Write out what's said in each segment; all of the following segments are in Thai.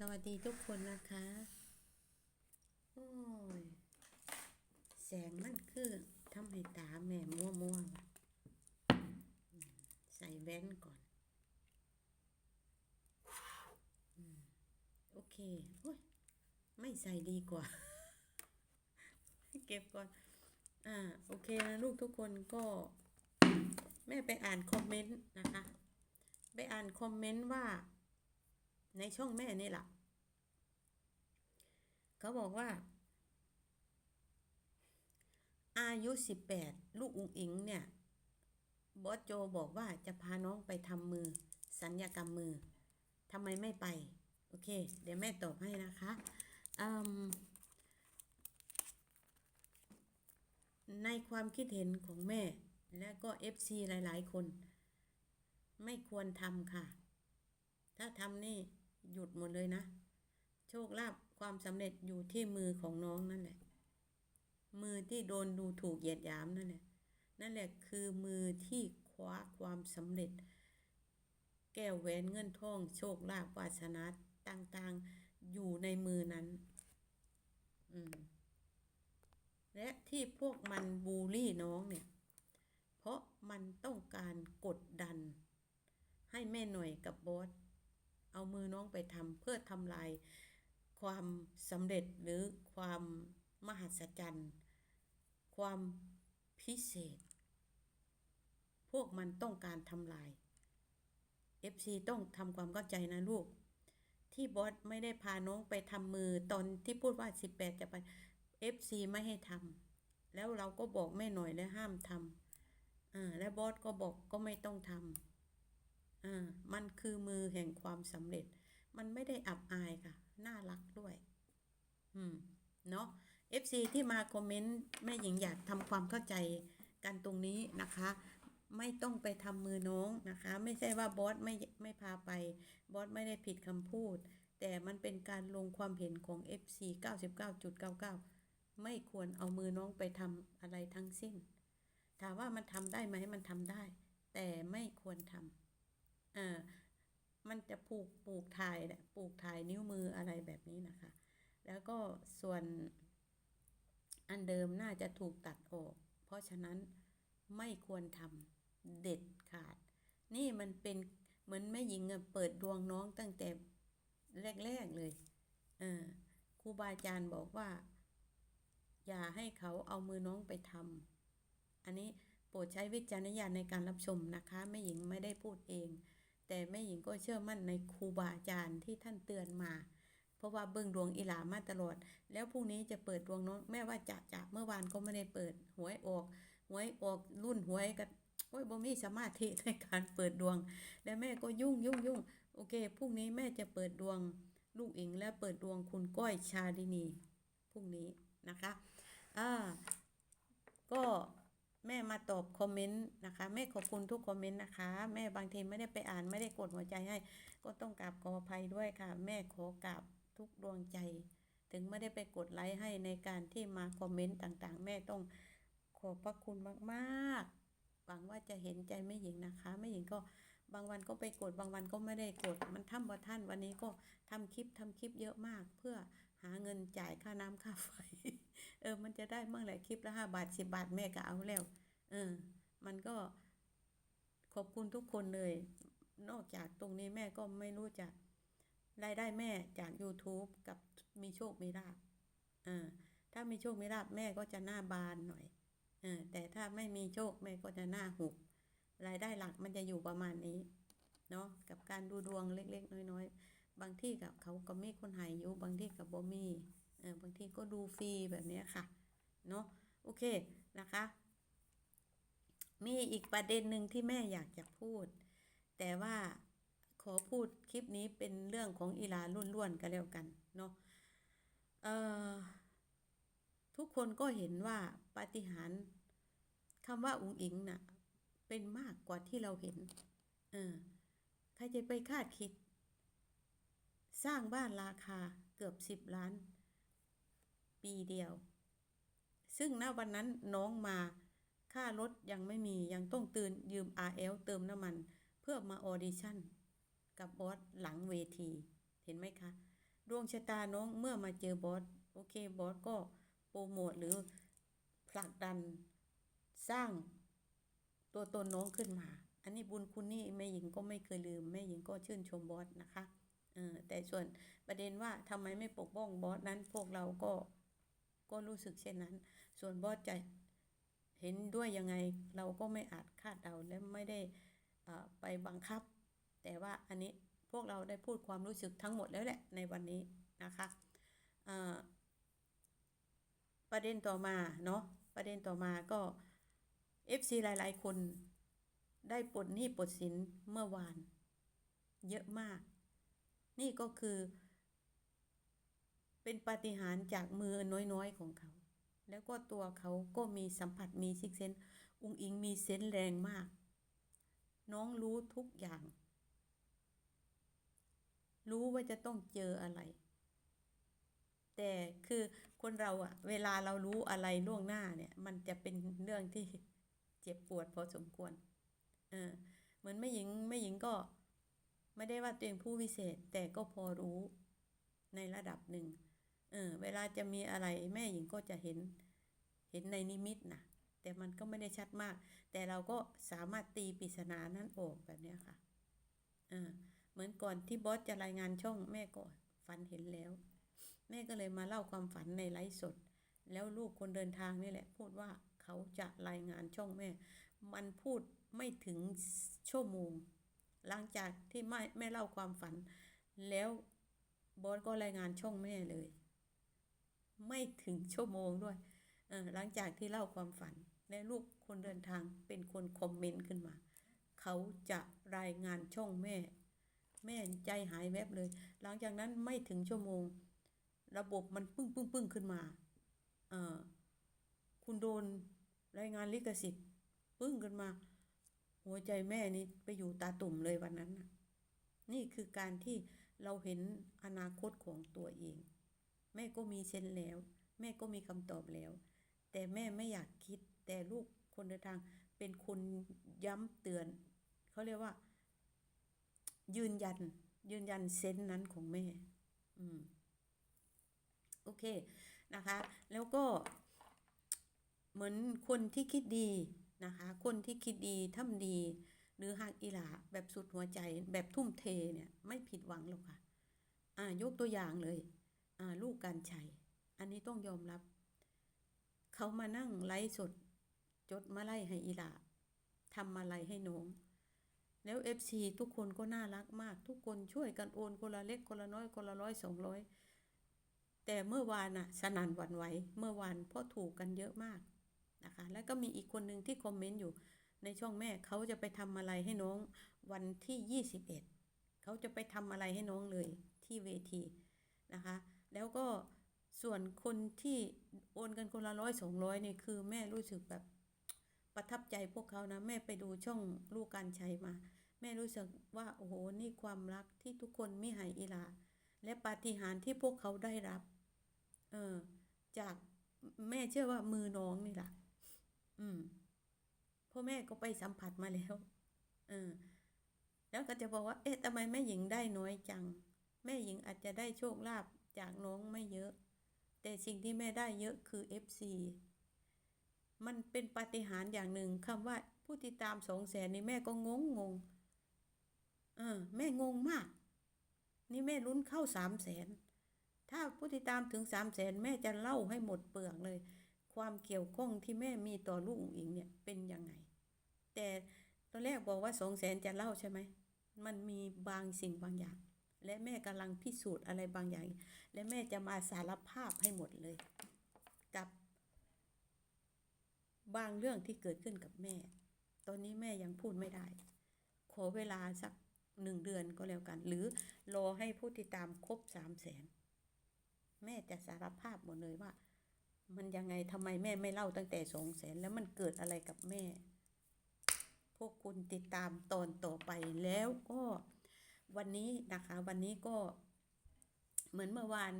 สวัสดีทุกคนนะคะ โอ้ย แสงมันคือทำให้ตาแม่มัวมัวๆใส่แว่นก่อน โอเค โอ้ย ไม่ใส่ดีกว่า เก็บก่อน อ่า โอเคนะลูกทุกคนก็ แม่ไปอ่านคอมเมนต์นะคะ ไปอ่านคอมเมนต์ว่า ในช่องแม่นี่แหละเขาบอกว่า อายุสิบแปดลูกอุงอิงเนี่ย บอสโจบอกว่าจะพาน้องไปทำมือ สัญญกรรมมือทำไมไม่ไป โอเค เดี๋ยวแม่ตอบให้นะคะในความคิดเห็นของแม่ และก็ FC หลาย ๆ คน ไม่ควรทำค่ะ ถ้าทำนี่ หยุดหมดเลยนะ โชคลาภความสำเร็จอยู่ที่มือของน้องนั่นแหละ มือที่โดนดูถูกเหยียดหยามนั่นแหละ นั่นแหละคือมือที่คว้าความสำเร็จ แก้วแหวนเงินทอง โชคลาภวาสนาต่างๆอยู่ในมือนั้น อืมและที่พวกมันบูลลี่น้องเนี่ย เพราะมันต้องการกดดัน ให้แม่หน่อยกับบอส เอามือน้องไปทำเพื่อทำลายความสำเร็จหรือความมหัศจรรย์ ความพิเศษ พวกมันต้องการทำลาย FC ต้องทำความเข้าใจนะลูก ที่บอสไม่ได้พาน้องไปทำมือตอนที่พูดว่า 18 จะไป FC ไม่ให้ทำแล้วเราก็บอกแม่หน่อยแล้วห้ามทำอ่าและบอสก็บอกก็ไม่ต้องทำ อ่ามันคือมือแห่งความสำเร็จ มันไม่ได้อับอายค่ะ น่ารักด้วย อืม เนาะ FC ที่มาคอมเมนต์แม่หญิงอยากทำความเข้าใจกันตรงนี้นะคะ ไม่ต้องไปทำมือน้องนะคะ ไม่ใช่ว่าบอสไม่ไม่พาไป บอสไม่ได้ผิดคำพูด แต่มันเป็นการลงความเห็นของ FC 99.99 ไม่ควรเอามือน้องไปทำอะไรทั้งสิ้น ถามว่ามันทำได้ไหมมันทำได้ แต่ไม่ควรทำ เอ่ามันจะปลูกปลูกถ่ายเนี่ยปลูกถ่ายนิ้วมืออะไรแบบนี้นะคะ แล้วก็ส่วนอันเดิมน่าจะถูกตัดออก เพราะฉะนั้นไม่ควรทำเด็ดขาด นี่มันเป็นเหมือนแม่หญิงเปิดดวงน้องตั้งแต่แรกๆเลยเออครูบาอาจารย์บอกว่า อย่าให้เขาเอามือน้องไปทำอันนี้โปรดใช้วิจารณญาณในการรับชมนะคะแม่หญิงไม่ได้พูดเอง แต่แม่หญิงก็เชื่อมั่นในครูบาอาจารย์ที่ท่านเตือนมา เพราะว่าเบิ่งดวงอีหลามาตลอด แล้วพรุ่งนี้จะเปิดดวงน้องแม่ว่าจะจะเมื่อวานก็ไม่ได้เปิดหวยออกหวยออกรุ่นหวยกันโอ้ยบ่มีสมาธิในการเปิดดวง แล้วแม่ก็ยุ่งยุ่งยุ่งโอเคพรุ่งนี้แม่จะเปิดดวงลูกอิงและเปิดดวงคุณก้อยชาดินีพรุ่งนี้นะคะอ่าก็ แม่มาตอบคอมเมนต์นะคะ แม่ขอบคุณทุกคอมเมนต์นะคะ แม่บางทีไม่ได้ไปอ่านไม่ได้กดหัวใจให้ ก็ต้องกราบขออภัยด้วยค่ะ แม่ขอกราบทุกดวงใจ ถึงไม่ได้ไปกดไลค์ให้ในการที่มาคอมเมนต์ต่างๆ แม่ต้องขอบพระคุณมากๆหวังว่าจะเห็นใจแม่หญิงนะคะแม่หญิงก็บางวันก็ไปกดบางวันก็ไม่ได้กดมันทำบ่ท่านวันนี้ก็ทำคลิปทำคลิปเยอะมากเพื่อาเงินจ่ายค่าน้ำค่าไฟ เออ มันจะได้เมื่อไหร่คลิปละห้าบาทสิบบาทแม่ก็เอาแล้ว เออ มันก็ขอบคุณทุกคนเลย นอกจากตรงนี้แม่ก็ไม่รู้จะรายได้แม่จาก YouTube กับมีโชคมีลาภอ่าถ้ามีโชคมีลาภแม่ก็จะหน้าบานหน่อยเออแต่ถ้าไม่มีโชคแม่ก็จะหน้าหุบรายได้หลักมันจะอยู่ประมาณนี้ เนาะกับการดูดวงเล็ก ๆ น้อย ๆ บางที่กับเขาก็มีคนหายอยู่บางที่กับบ่มีเออบางที่ก็ดูฟรีแบบนี้ค่ะเนาะโอเคนะคะ มีอีกประเด็นหนึ่งที่แม่อยากจะพูด แต่ว่าขอพูดคลิปนี้เป็นเรื่องของอีลาล้วนๆกันแล้วกันเนาะเอ่อทุกคนก็เห็นว่าปาฏิหาริย์คำว่าอุ๋งอิงน่ะเป็นมากกว่าที่เราเห็น เออใครจะไปคาดคิด สร้างบ้านราคาเกือบสิบล้าน ปีเดียว ซึ่งณวันนั้นน้องมาค่ารถยังไม่มียังต้องตื่นยืม RL เติมน้ำมัน เพื่อมาออดิชั่น กับบอสหลังเวที เห็นไหมคะ ดวงชะตาน้องเมื่อมาเจอบอสโอเคบอสก็โปรโมทหรือผลักดันสร้างตัวตนน้องขึ้นมา อันนี้บุญคุณนี่แม่หญิงก็ไม่เคยลืม แม่หญิงก็ชื่นชมบอสนะคะ เออแต่ส่วนประเด็นว่าทำไมไม่ปกป้องบอสนั้นพวกเราก็ก็รู้สึกเช่นนั้น ส่วนบอสจะเห็นด้วยยังไงเราก็ไม่อาจคาดเดาและไม่ได้อ่าไปบังคับ แต่ว่าอันนี้พวกเราได้พูดความรู้สึกทั้งหมดแล้วแหละในวันนี้นะคะประเด็นต่อมาเนาะประเด็นต่อมาก็ FC หลาย ๆ คนได้ปลดหนี้ปลดสินเมื่อวาน เยอะมาก นี่ก็คือ เป็นปาฏิหาริย์จากมือน้อยๆของเขา แล้วก็ตัวเขาก็มีสัมผัสมีซิกเซนอุงอิงมีเซนแรงมาก น้องรู้ทุกอย่าง รู้ว่าจะต้องเจออะไร แต่คือคนเราอะเวลาเรารู้อะไรล่วงหน้าเนี่ย มันจะเป็นเรื่องที่เจ็บปวดพอสมควร เออ เหมือนแม่หญิงแม่หญิงก็ ไม่ได้ว่าตัวเองผู้วิเศษ แต่ก็พอรู้ในระดับหนึ่ง เออ เวลาจะมีอะไรแม่หญิงก็จะเห็น เห็นในนิมิตนะแต่มันก็ไม่ได้ชัดมาก แต่เราก็สามารถตีปริศนานั้นออกแบบนี้ค่ะเออเหมือนก่อนที่บอสจะรายงานช่องแม่ก็ฝันเห็นแล้ว แม่ก็เลยมาเล่าความฝันในไลฟ์สด แล้วลูกคนเดินทางนี่แหละ พูดว่าเขาจะรายงานช่องแม่ มันพูดไม่ถึงชั่วโมง หลังจากที่แม่แม่เล่าความฝัน แล้วบอสก็รายงานช่องแม่เลย ไม่ถึงชั่วโมงด้วยหลังจากที่เล่าความฝัน และลูกคนเดินทางเป็นคนคอมเมนต์ขึ้นมา เขาจะรายงานช่องแม่ แม่ใจหายแวบเลย หลังจากนั้นไม่ถึงชั่วโมง ระบบมันปึ้งปึ้งปึ้งขึ้นมาคุณโดนรายงานลิขสิทธิ์ ปึ้งขึ้นมา หัวใจแม่นี่ไปอยู่ตาตุ่มเลยวันนั้นน่ะนี่คือการที่เราเห็นอนาคตของตัวเอง แม่ก็มีเซนแล้ว แม่ก็มีคำตอบแล้ว แต่แม่ไม่อยากคิด แต่ลูกคนเดินทางเป็นคนย้ำเตือน เขาเรียกว่า ยืนยัน ยืนยันเซนนั้นของแม่ อืมโอเคนะคะ แล้วก็เหมือนคนที่คิดดี นะคะ คนที่คิดดีทำดี หรือหักอีหลาแบบสุดหัวใจแบบทุ่มเทเนี่ยไม่ผิดหวังหรอกค่ะอ่ายกตัวอย่างเลยอ่าลูกการชัย อันนี้ต้องยอมรับ เขามานั่งไลฟ์สดจดมาไล่ให้อีหลาทำมาไล่ให้น้อง แล้วเอฟซีทุกคนก็น่ารักมาก ทุกคนช่วยกันโอนคนละเล็กคนละน้อยคนละร้อยสองร้อยแต่เมื่อวานน่ะสนันหวั่นไหวเมื่อวานเพราะถูกกันเยอะมาก นะคะ แล้วก็มีอีกคนหนึ่งที่คอมเมนต์อยู่ในช่องแม่เขาจะไปทำอะไรให้น้องวันที่ 21เขาจะไปทำอะไรให้น้องเลยที่เวทีนะคะ แล้วก็ส่วนคนที่โอนกันคนละร้อยสองร้อยนี่คือแม่รู้สึกแบบประทับใจพวกเขานะแม่ไปดูช่องลูกการใชัยมา แม่รู้สึกว่าโอ้โหนี่ความรักที่ทุกคนมีให้อีหลา และปาฏิหาริย์ที่พวกเขาได้รับ เออจากแม่เชื่อว่ามือน้องนี่แหละ อืมพ่อแม่ก็ไปสัมผัสมาแล้ว เออ แล้วก็จะบอกว่า เอ๊ะทำไมแม่หญิงได้น้อยจัง แม่หญิงอาจจะได้โชคลาภจากน้องไม่เยอะ แต่สิ่งที่แม่ได้เยอะคือ FC มันเป็นปาฏิหาริย์อย่างหนึ่งคำว่าผู้ติดตามสองแสนนี่แม่ก็งงงงเออ แม่งงมาก นี่แม่ลุ้นเข้าสามแสนถ้าผู้ติดตามถึงสามแสนแม่จะเล่าให้หมดเปลือกเลย ความเกี่ยวข้องที่แม่มีต่อลูกอุ๋งอิงเนี่ยเป็นยังไง แต่ตอนแรกบอกว่าสองแสนจะเล่าใช่ไหมมันมีบางสิ่งบางอย่าง และแม่กำลังพิสูจน์อะไรบางอย่าง และแม่จะมาสารภาพให้หมดเลย กับบางเรื่องที่เกิดขึ้นกับแม่ ตอนนี้แม่ยังพูดไม่ได้ ขอเวลาสักหนึ่งเดือนก็แล้วกัน หรือรอให้ผู้ติดตามครบสามแสนแม่จะสารภาพหมดเลยว่า มันยังไงทำไมแม่ไม่เล่าตั้งแต่สองแสนแล้วมันเกิดอะไรกับแม่ พวกคุณติดตามตอนต่อไปแล้วก็วันนี้นะคะ วันนี้ก็เหมือนเมื่อวาน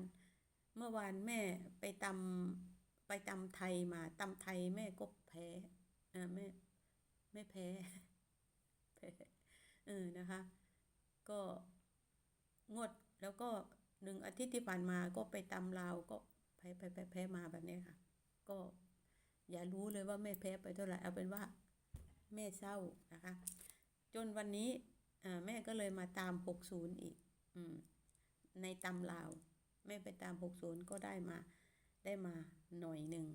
เมื่อวานแม่ไปตำไปตำไทยมาตำไทยแม่ก็แพ้อ่าแม่ไม่แพ้แพ้เออนะคะ ก็งดแล้วก็หนึ่งอาทิตย์ที่ผ่านมาก็ไปตำลาวก็ พ้แพ้แพ้แพ้มาแบบนี้ค่ะ ก็อย่ารู้เลยว่าแม่แพ้ไปเท่าไหร่เอาเป็นว่าแม่เศร้านะคะ จนวันนี้แม่ก็เลยมาตาม 60 อีกอในตำลาว แม่ไปตาม 60 ก็ได้มาได้มาหน่อยหนึ่ง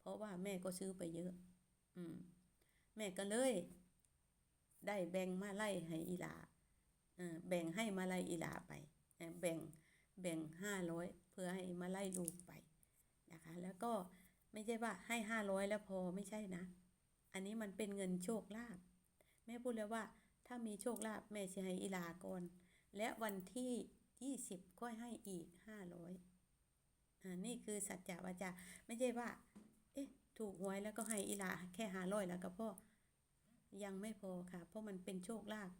เพราะว่าแม่ก็ซื้อไปเยอะอมแม่ก็เลย ได้แบ่งมาไล่ให้อีหลาอแบ่งให้มาไล่อีหลาไป แบ่งแบ่งห้าร้อยเพื่อให้มาไล่ลูกไป นะคะ แล้วก็ไม่ใช่ว่าให้ห้าร้อยแล้วพอไม่ใช่นะ อันนี้มันเป็นเงินโชคลาภแม่พูดแล้วว่าถ้ามีโชคลาภแม่จะให้อีลาก่อนและวันที่ยี่สิบก็ให้อีกห้าร้อยอ่านี่คือสัจจะวาจาไม่ใช่ว่า เอ๊ะ ถูกหวยแล้วก็ให้อีลาแค่ห้าร้อยแล้วก็พ่อยังไม่พอค่ะ เพราะมันเป็นโชคลาภ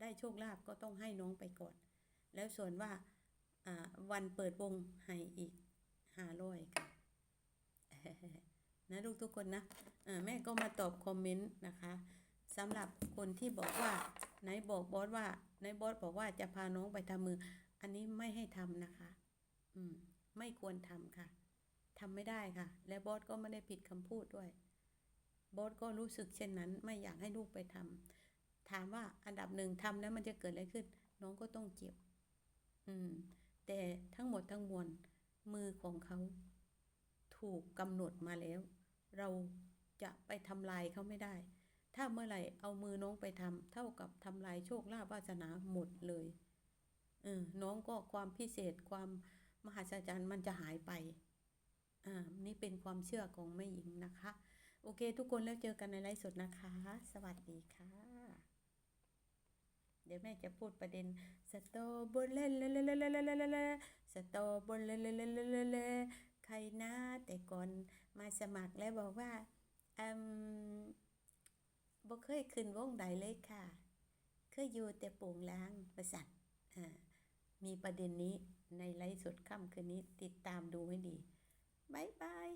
ได้โชคลาภก็ต้องให้น้องไปก่อน แล้วส่วนว่าอ่าวันเปิดวงให้อีกห้าร้อยค่ะ นะลูกทุกคนนะแม่ก็มาตอบคอมเมนต์นะคะสำหรับคนที่บอกว่าไหนบอกบอสว่าไหนบอสบอกว่าจะพาน้องไปทำมือ อันนี้ไม่ให้ทำนะคะ อืม ไม่ควรทำค่ะทำไม่ได้ค่ะ และบอสก็ไม่ได้ผิดคำพูดด้วยบอสก็รู้สึกเช่นนั้น ไม่อยากให้ลูกไปทำถามว่าอันดับหนึ่งทำแล้วมันจะเกิดอะไรขึ้น น้องก็ต้องเจ็บอืม แต่ทั้งหมดทั้งมวลมือของเขาูกกำหนดมาแล้ว เราจะไปทำลายเขาไม่ได้ ถ้าเมื่อไหร่เอามือน้องไปทำเท่ากับทำลายโชคลาภวาสนาหมดเลยเออน้องก็ความพิเศษความมหัศจรรย์มันจะหายไป อ่า นี่เป็นความเชื่อของแม่หญิงนะคะ โอเค ทุกคนแล้วเจอกันในไลฟ์สดนะคะ สวัสดีค่ะ เดี๋ยวแม่จะพูดประเด็นสตอบนเล่นเล่นเล่นเล่นเล่นเล่นสตอบเนเล่นเล่นเล่นเล่น ใครนะแต่ก่อนมาสมัครแล้วบอกว่าอืมบ่เคยขึ้นวงใดเลยค่ะ เคยอยู่แต่โป่งล้างประสัตอ่ามีประเด็นนี้ในไลฟ์สดค่ำคืนนี้ติดตามดูให้ดีบายบาย